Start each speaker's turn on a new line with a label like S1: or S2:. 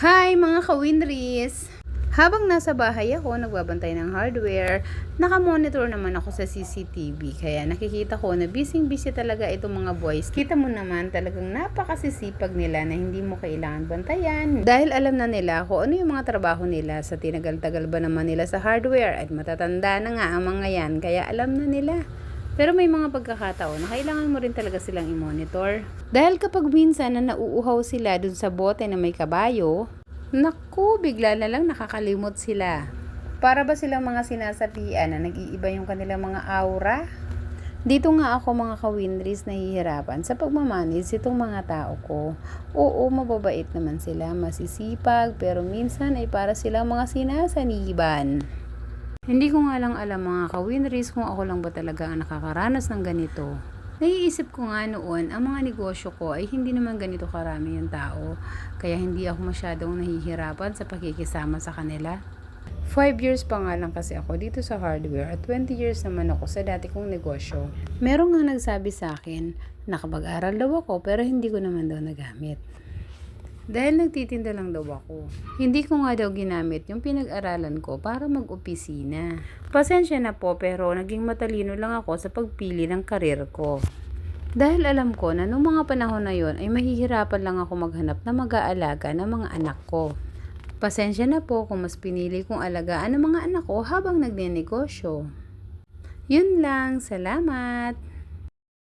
S1: Hi mga kawinries! Habang nasa bahay ako, nagbabantay ng hardware, nakamonitor naman ako sa CCTV. Kaya nakikita ko na busy-busy talaga itong mga boys. Kita mo naman talagang napakasisipag nila na hindi mo kailangan bantayan. Dahil alam na nila kung ano yung mga trabaho nila sa tinagal-tagal ba naman nila sa hardware at matatanda na nga ang mga yan. Kaya alam na nila. Pero may mga pagkakataon na kailangan mo rin talaga silang i-monitor. Dahil kapag minsan na nauuhaw sila dun sa bote na may kabayo, naku, bigla na lang nakakalimot sila. Para ba silang mga sinasapian na nag-iiba yung kanilang mga aura? Dito nga ako mga kawindris nahihirapan sa pagmamanis itong mga tao ko. Oo, mababait naman sila, masisipag, pero minsan ay para silang mga sinasaniban. Hindi ko nga lang alam mga kawinris kung ako lang ba talaga ang nakakaranas ng ganito. Naiisip ko nga noon, ang mga negosyo ko ay hindi naman ganito karami yung tao, kaya hindi ako masyadong nahihirapan sa pakikisama sa kanila. 5 years pa nga lang kasi ako dito sa hardware at 20 years naman ako sa dati kong negosyo. Meron nga nagsabi sa akin, nakapag-aral daw ako pero hindi ko naman daw nagamit. Dahil nagtitinda lang daw ako. Hindi ko nga daw ginamit yung pinag-aralan ko para mag-opisina. Pasensya na po pero naging matalino lang ako sa pagpili ng karir ko. Dahil alam ko na noong mga panahon na yon ay mahihirapan lang ako maghanap na mag-aalaga ng mga anak ko. Pasensya na po kung mas pinili kong alagaan ng mga anak ko habang nagnenegosyo. Yun lang, salamat!